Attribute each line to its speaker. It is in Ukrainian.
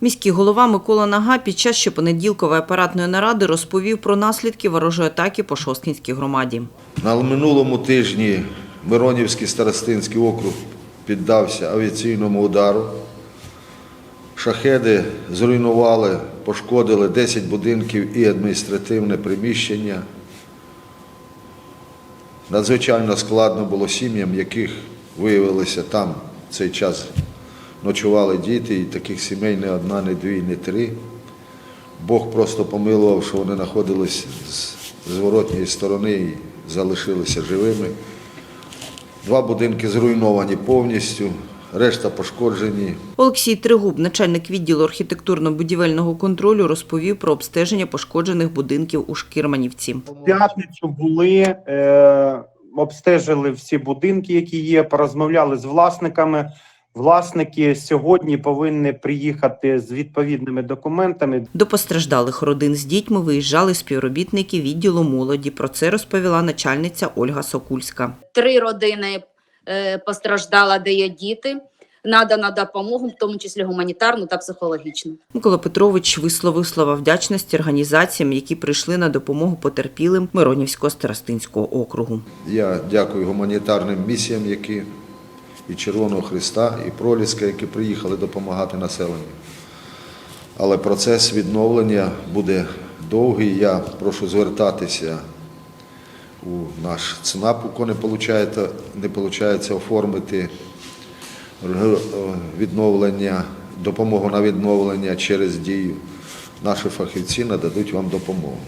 Speaker 1: Міський голова Микола Нага під час щопонеділкової апаратної наради розповів про наслідки ворожої атаки по Шосткінській громаді.
Speaker 2: На минулому тижні Миронівський старостинський округ піддався авіаційному удару. Шахеди зруйнували, пошкодили 10 будинків і адміністративне приміщення. Надзвичайно складно було сім'ям, яких виявилося там цей час ночували діти, і таких сімей не одна, не дві, не три. Бог просто помилував, що вони знаходились з зворотньої сторони і залишилися живими. Два будинки зруйновані повністю, решта пошкоджені.
Speaker 1: Олексій Тригуб, начальник відділу архітектурно-будівельного контролю, розповів про обстеження пошкоджених будинків у Шкірманівці.
Speaker 3: В п'ятницю були, е, обстежили всі будинки, які є, порозмовляли з власниками. Власники сьогодні повинні приїхати з відповідними документами.
Speaker 1: До постраждалих родин з дітьми виїжджали співробітники відділу молоді. Про це розповіла начальниця Ольга Сокульська.
Speaker 4: три родини е, постраждала, де є діти. Надана допомогу, в тому числі гуманітарну та психологічну.
Speaker 1: Микола Петрович висловив слова вдячності організаціям, які прийшли на допомогу потерпілим Миронівського старостинського округу.
Speaker 2: Я дякую гуманітарним місіям, які і Червоного Христа, і Проліска, які приїхали допомагати населенню. Але процес відновлення буде довгий. Я прошу звертатися у наш ЦНАП, у не виходить, не виходить оформити відновлення, допомогу на відновлення через дію. Наші фахівці нададуть вам допомогу.